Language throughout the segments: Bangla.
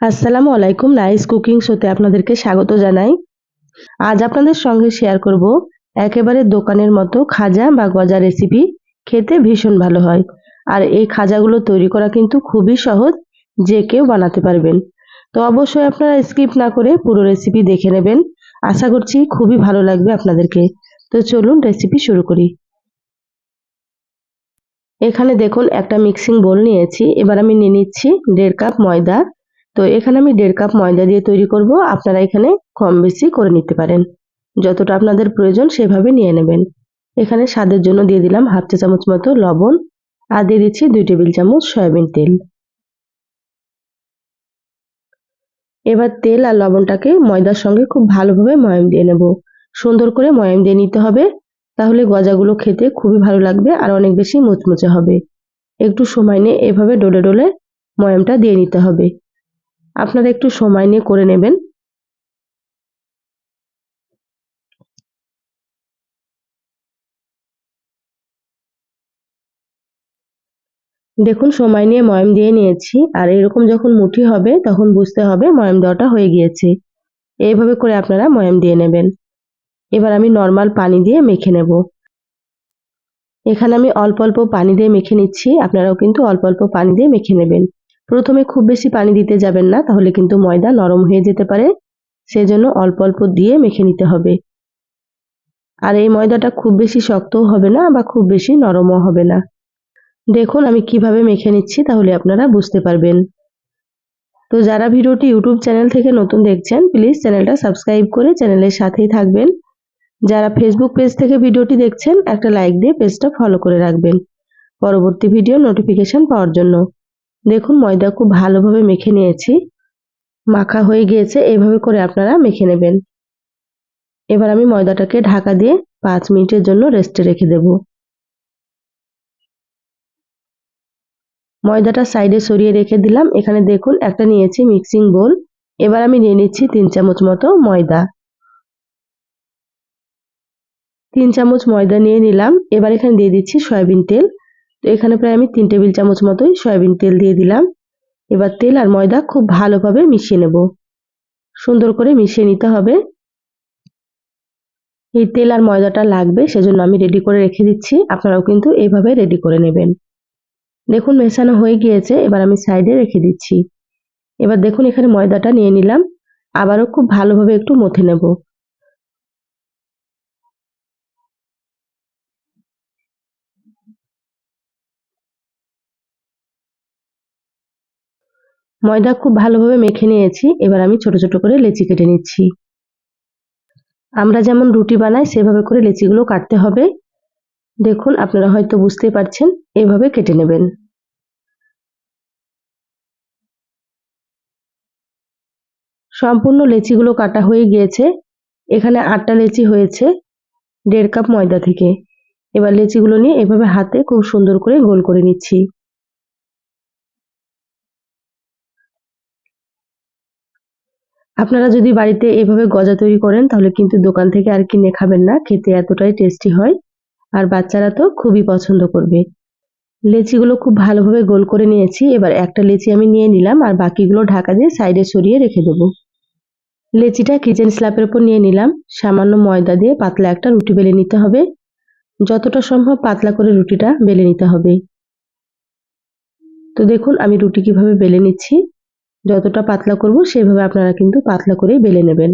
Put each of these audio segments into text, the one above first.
আসসালামু আলাইকুম নাইস কুকিং শোতে আপনাদেরকে স্বাগত জানাই। আজ আপনাদের সঙ্গে শেয়ার করব একেবারে দোকানের মতো খাজা বা গজা রেসিপি খেতে ভীষণ ভালো হয়। আর এই খাজাগুলো তৈরি করা কিন্তু খুবই সহজ, যে কেউ বানাতে পারবেন। তো অবশ্যই আপনারা স্কিপ না করে পুরো রেসিপি দেখে নেবেন। আশা করছি খুবই ভালো লাগবে আপনাদেরকে। তো চলুন রেসিপি শুরু করি। এখানে দেখুন একটা মিক্সিং বোল নিয়েছি। এবার আমি নিয়ে নিচ্ছি দেড় কাপ ময়দা। তো এখানে আমি দেড় কাপ ময়দা দিয়ে তৈরি করব। আপনারা এখানে কম বেশি করে নিতে পারেন। যতটা আপনাদের প্রয়োজন সেভাবে নিয়ে নেবেন। এখানে স্বাদের জন্য দিয়ে দিলাম হাফ চা চামচ মতো লবণ আর দিয়ে দিচ্ছি দুই টেবিল চামচ সয়াবিন তেল। এবার তেল আর লবণটাকে ময়দার সঙ্গে খুব ভালোভাবে ময়াম দিয়ে নেব। সুন্দর করে ময়াম দিয়ে নিতে হবে। তাহলে গজাগুলো খেতে খুবই ভালো লাগবে আর অনেক বেশি মুচমুচে হবে। একটু সময় নিয়ে এভাবে ডোলে ডোলে ময়ামটা দিয়ে নিতে হবে। আপনারা একটু সময় নিয়ে করে নেবেন। দেখুন, সময় নিয়ে ময়াম দিয়ে নিয়েছি। আর এরকম যখন মুঠি হবে, তখন বুঝতে হবে ময়াম দেওয়াটা হয়ে গিয়েছে। এইভাবে করে আপনারা ময়াম দিয়ে নেবেন। এবার আমি নর্মাল পানি দিয়ে মেখে নেব। এখানে আমি অল্প অল্প পানি দিয়ে মেখে নিচ্ছি। আপনারাও কিন্তু অল্প অল্প পানি দিয়ে মেখে নেবেন। প্রথমে খুব বেশি পানি দিতে যাবেন না, তাহলে কিন্তু ময়দা নরম হয়ে যেতে পারে। সেজন্য অল্প অল্প দিয়ে মেখে নিতে হবে। আর এই ময়দাটা খুব বেশি শক্তও হবে না বা খুব বেশি নরমও হবে না। দেখুন আমি কীভাবে মেখে নিচ্ছি, তাহলে আপনারা বুঝতে পারবেন। তো যারা ভিডিওটি ইউটিউব চ্যানেল থেকে নতুন দেখছেন, প্লিজ চ্যানেলটা সাবস্ক্রাইব করে চ্যানেলের সাথেই থাকবেন। যারা ফেসবুক পেজ থেকে ভিডিওটি দেখছেন, একটা লাইক দিয়ে পেজটা ফলো করে রাখবেন। পরবর্তী ভিডিও নোটিফিকেশন পাওয়ার জন্য। দেখুন, ময়দা খুব ভালোভাবে মেখে নিয়েছি। মাখা হয়ে গিয়েছে এইভাবে করে আপনারা মেখে নেবেন। এবার আমি ময়দাটাকে ঢাকা দিয়ে পাঁচ মিনিটের জন্য রেস্টে রেখে দেব। ময়দাটা সাইডে সরিয়ে রেখে দিলাম। এখানে দেখুন, একটা নিয়েছি মিক্সিং বোল। এবার আমি নিয়ে নিচ্ছি তিন চামচ মতো ময়দা। তিন চামচ ময়দা নিয়ে নিলাম। এবার এখানে দিয়ে দিচ্ছি সয়াবিন তেল। তো এখানে প্রায় আমি তিন টেবিল চামচ মতোই সয়াবিন তেল দিয়ে দিলাম। এবার তেল আর ময়দা খুব ভালোভাবে মিশিয়ে নেব। সুন্দর করে মিশিয়ে নিতে হবে। এই তেল আর ময়দাটা লাগবে সেজন্য আমি রেডি করে রেখে দিচ্ছি। আপনারাও কিন্তু এইভাবে রেডি করে নেবেন। দেখুন মেশানো হয়ে গিয়েছে, এবার আমি সাইডে রেখে দিচ্ছি। এবার দেখুন এখানে ময়দাটা নিয়ে নিলাম। আবারও খুব ভালোভাবে একটু মথে নেব। ময়দা খুব ভালোভাবে মেখে নিয়েছি, এবার আমি ছোট ছোট করে লেচি কেটে নিচ্ছি। আমরা যেমন রুটি বানাই, সেভাবে করে লেচিগুলো কাটতে হবে। দেখুন, আপনারা হয়তো বুঝতে পারছেন, এভাবে কেটে নেবেন। সম্পূর্ণ লেচিগুলো কাটা হয়ে গিয়েছে। এখানে আটটা লেচি হয়েছে, দেড় কাপ ময়দা থেকে। এবার লেচিগুলো নিয়ে এভাবে হাতে খুব সুন্দর করে গোল করে নিচ্ছি। আপনারা যদি বাড়িতে এভাবে গজা তৈরি করেন, তাহলে কিন্তু দোকান থেকে আর কিনে খাবেন না। খেতে এতটাই টেস্টি হয়। আর বাচ্চারা তো খুবই পছন্দ করবে। লেচিগুলো খুব ভালোভাবে গোল করে নিয়েছি। এবার একটা লেচি আমি নিয়ে নিলাম আর বাকিগুলো ঢাকা দিয়ে সাইডে সরিয়ে রেখে দেবো। লেচিটা কিচেন স্ল্যাপের উপর নিয়ে নিলাম। সামান্য ময়দা দিয়ে পাতলা একটা রুটি বেলে নিতে হবে। যতটা সম্ভব পাতলা করে রুটিটা বেলে নিতে হবে। তো দেখুন, আমি রুটি কীভাবে বেলে নিচ্ছি। যতটা পাতলা করব, সেভাবে আপনারা কিন্তু পাতলা করেই বেলে নেবেন।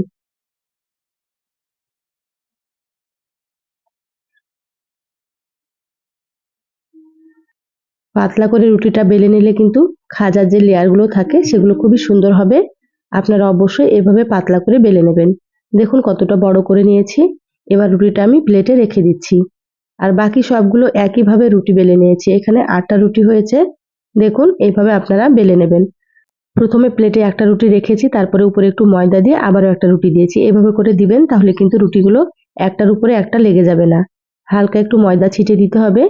পাতলা করে রুটিটা বেলে নিলে কিন্তু খাজার যে লেয়ারগুলো থাকে, সেগুলো খুবই সুন্দর হবে। আপনারা অবশ্যই এভাবে পাতলা করে বেলে নেবেন। দেখুন কতটা বড় করে নিয়েছি। এবার রুটিটা আমি প্লেটে রেখে দিচ্ছি। আর বাকি সবগুলো একইভাবে রুটি বেলে নিয়েছি। এখানে আটটা রুটি হয়েছে। দেখুন, এইভাবে আপনারা বেলে নেবেন। প্রথমে প্লেটে একটা রুটি রেখেছি, তারপরে উপরে একটু ময়দা দিয়ে আবারও একটা রুটি দিয়েছি। এভাবে করে দিবেন, তাহলে কিন্তু রুটিগুলো একটার উপরে একটা লেগে যাবে না। হালকা একটু ময়দা ছিটিয়ে দিতে হবে।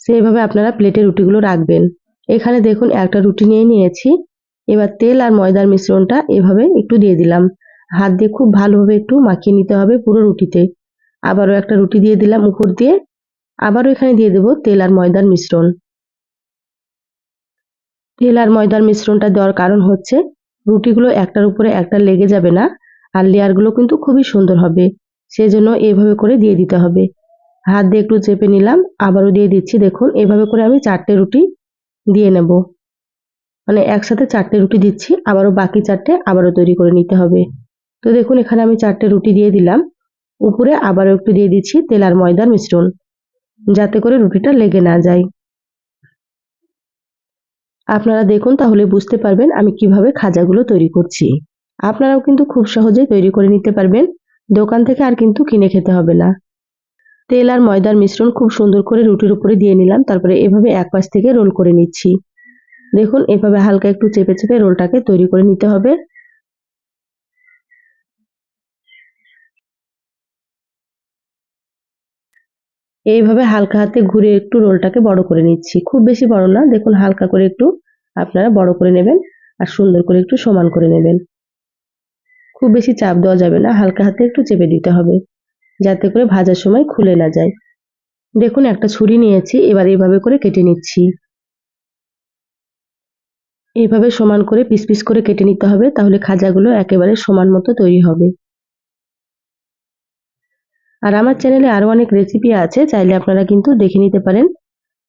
সেইভাবে আপনারা প্লেটে রুটিগুলো রাখবেন। এখানে দেখুন, একটা রুটি নিয়ে নিয়েছি। এবার তেল আর ময়দার মিশ্রণটা এভাবে একটু দিয়ে দিলাম। হাত দিয়ে খুব ভালোভাবে একটু মাখিয়ে নিতে হবে পুরো রুটিতে। আবারও একটা রুটি দিয়ে দিলাম উপর দিয়ে। আবারও এখানে দিয়ে দেব তেল আর ময়দার মিশ্রণ। তেল আর ময়দার মিশ্রণটা দেওয়ার কারণ হচ্ছে রুটিগুলো একটার উপরে একটা লেগে যাবে না আর লেয়ারগুলো কিন্তু খুবই সুন্দর হবে। সেজন্য এভাবে করে দিয়ে দিতে হবে। হাত দিয়ে একটু চেপে নিলাম, আবারও দিয়ে দিচ্ছি। দেখুন, এভাবে করে আমি চারটে রুটি দিয়ে নেব। মানে একসাথে চারটে রুটি দিচ্ছি, আবারও বাকি চারটে আবারও তৈরি করে নিতে হবে। তো দেখুন, এখানে আমি চারটে রুটি দিয়ে দিলাম। উপরে আবারও একটু দিয়ে দিচ্ছি তেল আর ময়দার মিশ্রণ, যাতে করে রুটিটা লেগে না যায়। আপনারা দেখুন তাহলে বুঝতে পারবেন আমি কীভাবে খাজাগুলো তৈরি করছি। আপনারাও কিন্তু খুব সহজেই তৈরি করে নিতে পারবেন। দোকান থেকে আর কিন্তু কিনে খেতে হবে না। তেল আর ময়দার মিশ্রণ খুব সুন্দর করে রুটির উপরে দিয়ে নিলাম, তারপরে এভাবে এক পাশ থেকে রোল করে নিচ্ছি। দেখুন, এভাবে হালকা একটু চেপে চেপে রোলটাকে তৈরি করে নিতে হবে। এইভাবে হালকা হাতে ঘুরে একটু রোলটাকে বড় করে নিচ্ছি। খুব বেশি বড় না, দেখুন হালকা করে একটু আপনারা বড় করে নেবেন আর সুন্দর করে একটু সমান করে নেবেন। খুব বেশি চাপ দেওয়া যাবে না, হালকা হাতে একটু চেপে দিতে হবে যাতে করে ভাজার সময় খুলে না যায়। দেখুন একটা ছুরি নিয়েছি, এবার এইভাবে করে কেটে নিচ্ছি। এইভাবে সমান করে পিস পিস করে কেটে নিতে হবে, তাহলে খাজাগুলো একেবারে সমান মতো তৈরি হবে। আর আমার চ্যানেলে আরও অনেক রেসিপি আছে, চাইলে আপনারা কিন্তু দেখে নিতে পারেন।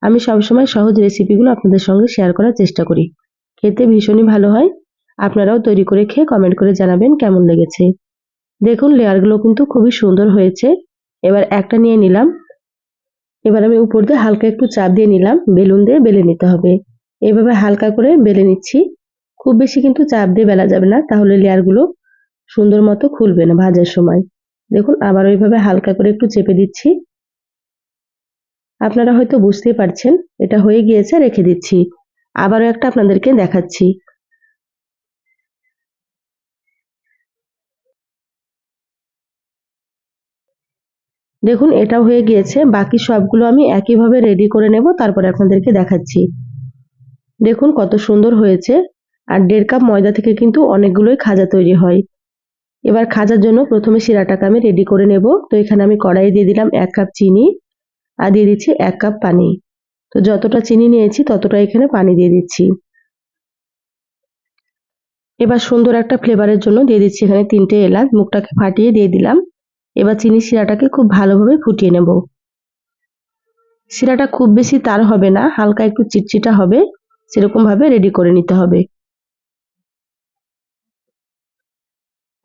আমি সবসময় সহজ রেসিপিগুলো আপনাদের সঙ্গে শেয়ার করার চেষ্টা করি। খেতে ভীষণই ভালো হয়। আপনারাও তৈরি করে খেয়ে কমেন্ট করে জানাবেন কেমন লেগেছে। দেখুন লেয়ারগুলো কিন্তু খুবই সুন্দর হয়েছে। এবার একটা নিয়ে নিলাম। এবার আমি উপর দিয়ে হালকা একটু চাপ দিয়ে নিলাম। বেলুন দিয়ে বেলে নিতে হবে। এভাবে হালকা করে বেলে নিচ্ছি। খুব বেশি কিন্তু চাপ দিয়ে বেলা যাবে না, তাহলে লেয়ারগুলো সুন্দর মতো খুলবে না ভাজার সময়। দেখুন, আবার ওইভাবে হালকা করে একটু চেপে দিচ্ছি। আপনারা হয়তো বুঝতেই পারছেন, এটা হয়ে গিয়েছে, রেখে দিচ্ছি। আবারও একটা আপনাদেরকে দেখাচ্ছি। দেখুন, এটাও হয়ে গিয়েছে, বাকি সবগুলো আমি একইভাবে রেডি করে নেব, তারপরে আপনাদেরকে দেখাচ্ছি। দেখুন, কত সুন্দর হয়েছে, আর দেড় কাপ ময়দা থেকে কিন্তু অনেকগুলোই খাজা তৈরি হয়। এবার খাজার জন্য প্রথমে শিরাটাকে আমি রেডি করে নেব। তো এখানে আমি কড়াই দিয়ে দিলাম এক কাপ চিনি আর দিয়ে দিচ্ছি এক কাপ পানি। তো যতটা চিনি নিয়েছি ততটা এখানে পানি দিয়ে দিচ্ছি। এবার সুন্দর একটা ফ্লেভারের জন্য দিয়ে দিচ্ছি এখানে তিনটে এলাচ, মুখটাকে ফাটিয়ে দিয়ে দিলাম। এবার চিনি শিরাটাকে খুব ভালোভাবে ফুটিয়ে নেব। শিরাটা খুব বেশি তার হবে না, হালকা একটু চিটচিটা হবে সেরকম ভাবে রেডি করে নিতে হবে।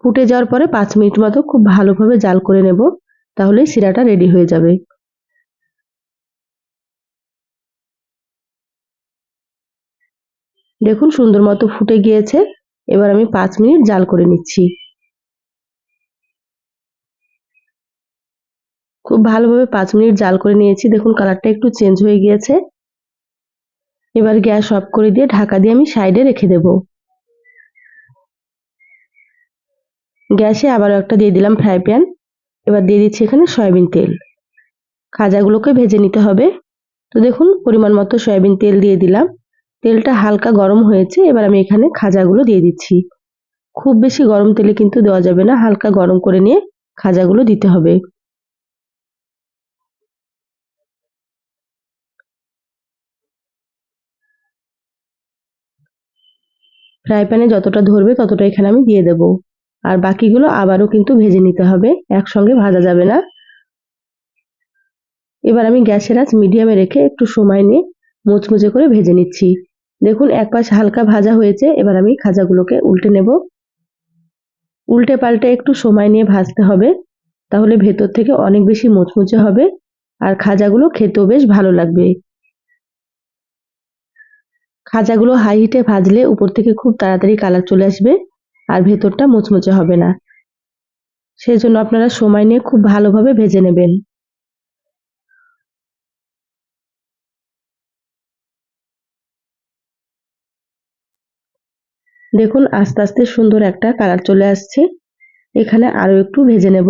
ফুটে যাওয়ার পরে পাঁচ মিনিট মতো খুব ভালোভাবে জাল করে নেব, তাহলে শিরাটা রেডি হয়ে যাবে। দেখুন সুন্দর মতো ফুটে গিয়েছে, এবার আমি পাঁচ মিনিট জাল করে নিচ্ছি। খুব ভালোভাবে পাঁচ মিনিট জাল করে নিয়েছি, দেখুন কালারটা একটু চেঞ্জ হয়ে গিয়েছে। এবার গ্যাস অফ করে দিয়ে ঢাকা দিয়ে আমি সাইডে রেখে দেব। গ্যাসে আবারও একটা দিয়ে দিলাম ফ্রাই প্যান। এবার দিয়ে দিচ্ছি এখানে সয়াবিন তেল। খাজাগুলোকে ভেজে নিতে হবে। তো দেখুন, পরিমাণ মতো সয়াবিন তেল দিয়ে দিলাম। তেলটা হালকা গরম হয়েছে, এবার আমি এখানে খাজাগুলো দিয়ে দিচ্ছি। খুব বেশি গরম তেলে কিন্তু দেওয়া যাবে না, হালকা গরম করে নিয়ে খাজাগুলো দিতে হবে। ফ্রাই প্যানে যতটা ধরবে ততটা এখানে আমি দিয়ে দেব। আর বাকিগুলো আবারও কিন্তু ভেজে নিতে হবে। একসঙ্গে ভাজা যাবে না। এবার আমি গ্যাসের আঁচ মিডিয়ামে রেখে একটু সময় নিয়ে মুচমুচে করে ভেজে নিচ্ছি। দেখুন, এক পাশ হালকা ভাজা হয়েছে। এবার আমি খাজাগুলোকে উল্টে নেব। উল্টে পাল্টে একটু সময় নিয়ে ভাজতে হবে। তাহলে ভেতর থেকে অনেক বেশি মুচমুচে হবে। আর খাজাগুলো খেতেও বেশ ভালো লাগবে। খাজাগুলো হাই হিটে ভাজলে উপর থেকে খুব তাড়াতাড়ি কালার চলে আসবে। আর ভেতরটা মুচমুচে হবে না। সেজন্য আপনারা সময় নিয়ে খুব ভালোভাবে ভেজে নেবেন। দেখুন, আস্তে আস্তে সুন্দর একটা কালার চলে আসছে। এখানে আরও একটু ভেজে নেব।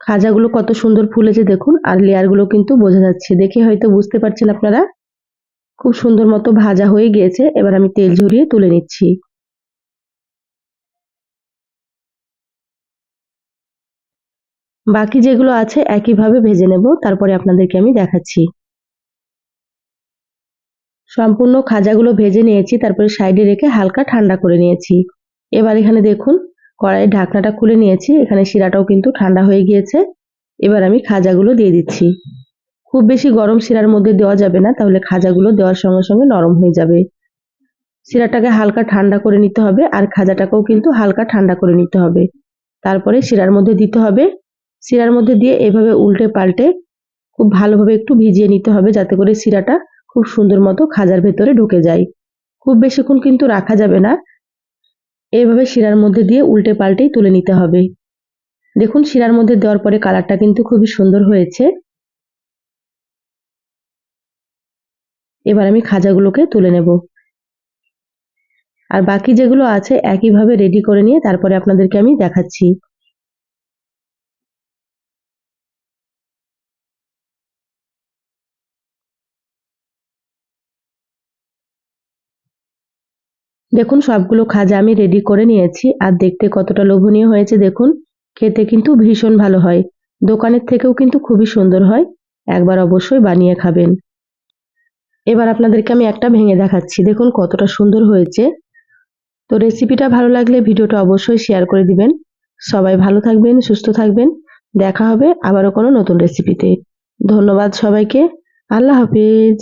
খাজাগুলো কত সুন্দর ফুলেছে দেখুন, আর লেয়ারগুলো কিন্তু বোঝা যাচ্ছে। দেখে হয়তো বুঝতে পারছেন আপনারা। খুব সুন্দর মতো ভাজা হয়ে গিয়েছে। এবার আমি তেল ঝরিয়ে তুলে নিচ্ছি। বাকি যেগুলো আছে একইভাবে ভেজে নেব, তারপরে আপনাদেরকে আমি দেখাচ্ছি। সম্পূর্ণ খাজাগুলো ভেজে নিয়েছি, তারপরে সাইডে রেখে হালকা ঠান্ডা করে নিয়েছি। এবার এখানে দেখুন, কড়াইয়ের ঢাকনাটা খুলে নিয়েছি, এখানে শিরাটাও কিন্তু ঠান্ডা হয়ে গিয়েছে। এবার আমি খাজাগুলো দিয়ে দিচ্ছি। খুব বেশি গরম শিরার মধ্যে দেওয়া যাবে না, তাহলে খাজাগুলো দেওয়ার সঙ্গে সঙ্গে নরম হয়ে যাবে। শিরাটাকে হালকা ঠান্ডা করে নিতে হবে, আর খাজাটাকেও কিন্তু হালকা ঠান্ডা করে নিতে হবে। তারপরে শিরার মধ্যে দিতে হবে। শিরার মধ্যে দিয়ে এভাবে উল্টে পাল্টে খুব ভালোভাবে একটু ভিজিয়ে নিতে হবে, যাতে করে শিরাটা খুব সুন্দর মতো খাজার ভেতরে ঢুকে যায়। খুব বেশিক্ষণ কিন্তু রাখা যাবে না। এভাবে শিরার মধ্যে দিয়ে উল্টে পাল্টেই তুলে নিতে হবে। দেখুন, শিরার মধ্যে দেওয়ার পরে কালারটা কিন্তু খুবই সুন্দর হয়েছে। এবার আমি খাজাগুলোকে তুলে নেব। আর বাকি যেগুলো আছে একইভাবে রেডি করে নিয়ে তারপরে আপনাদেরকে আমি দেখাচ্ছি। দেখুন, সবগুলো খাজা আমি রেডি করে নিয়েছি। আর দেখতে কতটা লোভনীয় হয়েছে, দেখুন। খেতে কিন্তু ভীষণ ভালো হয়। দোকানের থেকেও কিন্তু খুবই সুন্দর হয়। একবার অবশ্যই বানিয়ে খাবেন। এবার আপনাদেরকে আমি একটা ভেঙে দেখাচ্ছি। দেখুন কতটা সুন্দর হয়েছে। তো রেসিপিটা ভালো লাগলে ভিডিওটা অবশ্যই শেয়ার করে দিবেন। সবাই ভালো থাকবেন, সুস্থ থাকবেন। দেখা হবে আবারও কোনো নতুন রেসিপিতে ধন্যবাদ সবাইকে। আল্লাহ হাফিজ।